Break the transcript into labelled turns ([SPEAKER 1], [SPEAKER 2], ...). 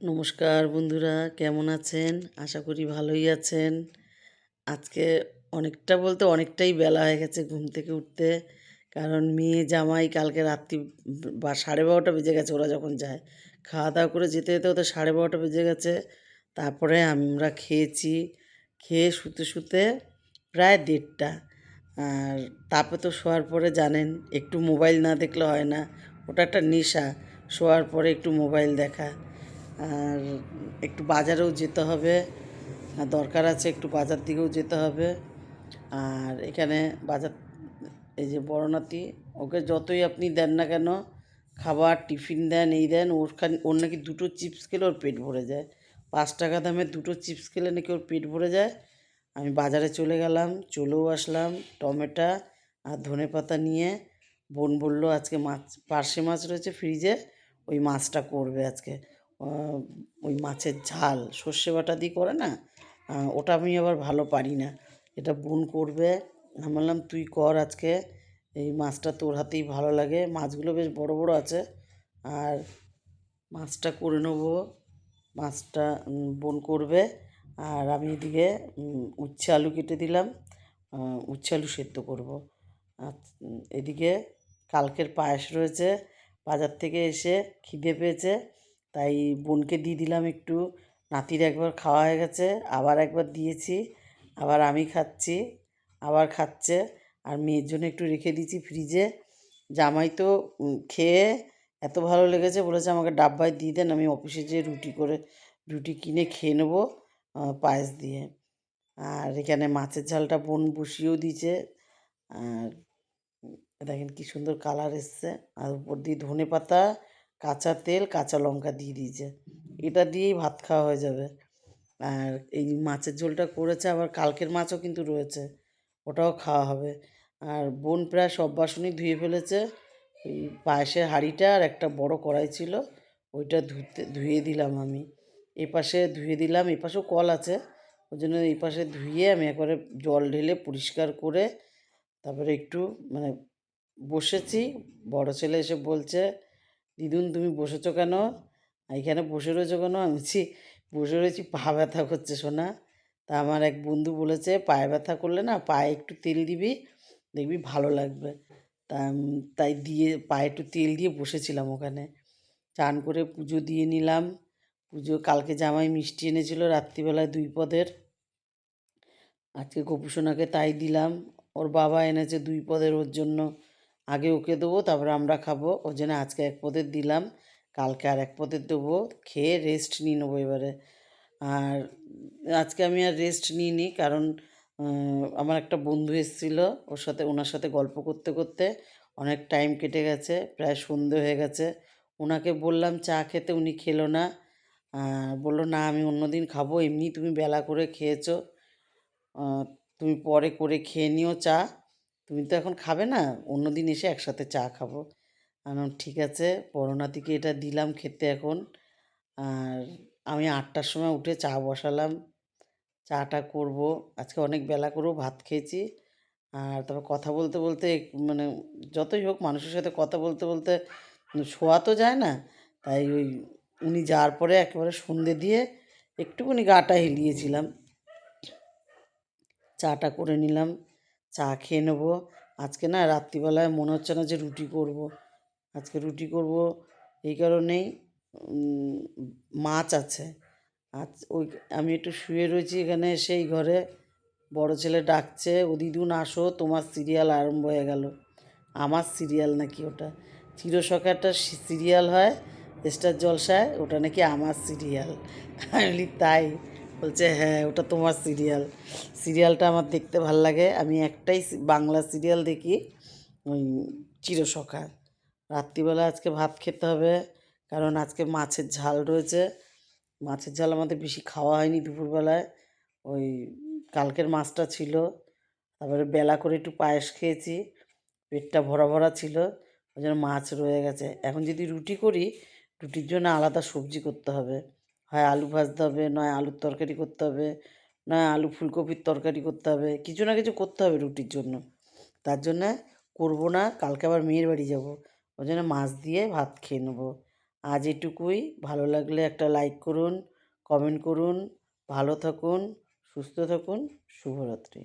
[SPEAKER 1] নমস্কার বন্ধুরা, কেমন আছেন? আশা করি ভালোই আছেন। আজকে অনেকটা বলতে অনেকটাই বেলা হয়ে গেছে ঘুম থেকে উঠতে, কারণ মেয়ে জামাই কালকে রাত্রি বা সাড়ে বারোটা বেজে গেছে ওরা যখন যায়। খাওয়া দাওয়া করে যেতে যেতে ওদের সাড়ে বারোটা বেজে গেছে। তারপরে আমরা খেয়েছি, খেয়ে শুতে শুতে প্রায় দেড়টা। আর তারপরে তো শোয়ার পরে জানেন, একটু মোবাইল না দেখলে হয় না। ওটা একটা নেশা, শোয়ার পরে একটু মোবাইল দেখা। আর একটু বাজারেও যেতে হবে। দরকার আছে একটু বাজার দিকেও যেতে হবে। আর এখানে বাজার, এই যে বড় নাতি, ওকে যতই আপনি দেন না কেন, খাবার, টিফিন দেন, এই দেন, ওর খান- ওর নাকি দুটো চিপস খেলে ওর পেট ভরে যায়। পাঁচ টাকা দামের দুটো চিপস খেলে নাকি ওর পেট ভরে যায়। আমি বাজারে চলে গেলাম, চলেও আসলাম, টমেটো আর ধনে পাতা নিয়ে। বোন বলল, আজকে মাছ, পার্শে মাছ রয়েছে ফ্রিজে, ওই মাছটা করবে আজকে। ওই মাছের ঝাল, সর্ষে বাটা দিয়ে করে না ওটা আমি আবার ভালো পারি না। এটা বোন করবে। আমি বললাম, তুই কর আজকে, এই মাছটা তোর হাতেই ভালো লাগে। মাছগুলো বেশ বড় বড় আছে। আর মাছটা করে নেব। মাছটা বোন করবে। আর আমি এদিকে উচ্ছে আলু কেটে দিলাম। উচ্ছে আলু সেদ্ধ করব। এদিকে কালকের পায়েস রয়েছে। বাজার থেকে এসে খিদে পেয়েছে। তাই বোনকে দিয়ে দিলাম একটু। নাতির একবার খাওয়া হয়ে গেছে, আবার একবার দিয়েছি, আবার আমি খাচ্ছি, আবার খাচ্ছে, আর মেয়ের জন্য একটু রেখে দিয়েছি ফ্রিজে। জামাই তো খেয়ে এত ভালো লেগেছে বলেছে আমাকে ডাব্বায় দিয়ে দেন, আমি অফিসে যেয়ে রুটি করে, রুটি কিনে খেয়ে নেব পায়েস দিয়ে। আর এখানে মাছের ঝালটা বোন বসিয়েও দিয়েছে, আর দেখেন কি সুন্দর কালার এসছে, আর উপর দিয়ে ধনে পাতা কাঁচা তেল, কাঁচা লঙ্কা দিয়ে দিয়েছে। এটা দিয়েই ভাত খাওয়া হয়ে যাবে। আর এই মাছের ঝোলটা করেছে আবার কালকের মাছও কিন্তু রয়েছে, ওটাও খাওয়া হবে। আর বোন প্রায় সব বাসনই ধুয়ে ফেলেছে। ওই পায়েসের হাঁড়িটা আর একটা বড় কড়াই ছিল, ওইটা ধুতে, ধুয়ে দিলাম আমি। এ পাশে ধুয়ে দিলাম, এ পাশেও কল আছে। ওই জন্য এই পাশে ধুয়ে আমি একবারে জল ঢেলে পরিষ্কার করে তারপরে একটু মানে বসেছি। বড় ছেলে এসে বলছে দিদুন, তুমি বসেছো কেন? এখানে বসে রয়েছো কেন? আমি বলছি, বসে রয়েছি, পা ব্যথা করছে শোনা তা আমার এক বন্ধু বলেছে, পায়ে ব্যথা করলে না পায়ে একটু তেল দিবি, দেখবি ভালো লাগবে। তা তাই দিয়ে পায়ে একটু তেল দিয়ে বসেছিলাম ওখানে। চান করে পুজো দিয়ে নিলাম। পুজো, কালকে জামাই মিষ্টি এনেছিল রাত্রিবেলায় দুই পদের। আজকে গোপুসোনাকে তাই দিলাম। ওর বাবা এনেছে দুই পদের ওর জন্য। আগে ওকে দেবো, তারপরে আমরা খাব। ওর জন্য আজকে এক পদের দিলাম, কালকে আর এক পদের দেবো। খেয়ে রেস্ট নিয়ে নেব এবারে। আর আজকে আমি আর রেস্ট নিইনি কারণ আমার একটা বন্ধু এসেছিল, ওর সাথে, ওনার সাথে গল্প করতে করতে অনেক টাইম কেটে গেছে, প্রায় সন্ধে হয়ে গেছে। ওনাকে বললাম চা খেতে উনি খেলো না। বলল, না, আমি অন্যদিন খাব, এমনি তুমি বেলা করে খেয়েছো। তুমি পরে করে খেয়ে নিও চা। তুমি তো এখন খাবে না অন্য দিন এসে একসাথে চা খাব। আমি ঠিক আছে। বড় নাতিকে এটা দিলাম খেতে এখন। আর আমি আটটার সময় উঠে চা বসালাম। চাটা করব। আজকে অনেক বেলা করেও ভাত খেয়েছি। আর তারপর কথা বলতে বলতে মানে যতই হোক মানুষের সাথে কথা বলতে বলতে শোয়া তো যায় না। তাই ওই উনি যাওয়ার পরে একেবারে সন্ধে দিয়ে একটুখানি গাটা হিলিয়েছিলাম। চাটা করে নিলাম। চা খেয়ে নেব। আজকে না রাত্রিবেলায় মনে হচ্ছে না যে রুটি করব। আজকে রুটি করব এই কারণেই মাছ আছে। আজ ওই আমি একটু শুয়ে রয়েছি এখানে সেই ঘরে। বড় ছেলে ডাকছে, ও দিদুন আসো, তোমার সিরিয়াল আরম্ভ হয়ে গেল। আমার সিরিয়াল নাকি ওটা? চিরসখা একটা সিরিয়াল হয় স্টার জলসায়, ওটা নাকি আমার সিরিয়াল। আমি তাই। বলছে হ্যাঁ ওটা তোমার সিরিয়াল। সিরিয়ালটা আমার দেখতে ভালো লাগে। আমি একটাই বাংলা সিরিয়াল দেখি, ওই চিরসখা। রাত্রিবেলা আজকে ভাত খেতে হবে, কারণ আজকে মাছের ঝাল রয়েছে। মাছের ঝাল আমাদের বেশি খাওয়া হয়নি দুপুরবেলায়। ওই কালকের মাছটা ছিল। তারপরে বেলা করে একটু পায়েস খেয়েছি। পেটটা ভরা ভরা ছিল। ওই জন্য মাছ রয়ে গেছে। এখন যদি রুটি করি, রুটির জন্য আলাদা সবজি করতে হবে। হয় আলু ভাজতে হবে, নয় আলুর তরকারি করতে হবে, নয় আলু ফুলকপির তরকারি করতে হবে, কিছু না কিছু করতে হবে রুটির জন্য। তার জন্যে করব না, কালকে আবার মেয়ের বাড়ি যাব ওই জন্য মাছ দিয়ে ভাত খেয়ে নেব। আজ এটুকুই, ভালো লাগলে একটা লাইক করুন কমেন্ট করুন, ভালো থাকুন, সুস্থ থাকুন, শুভরাত্রি।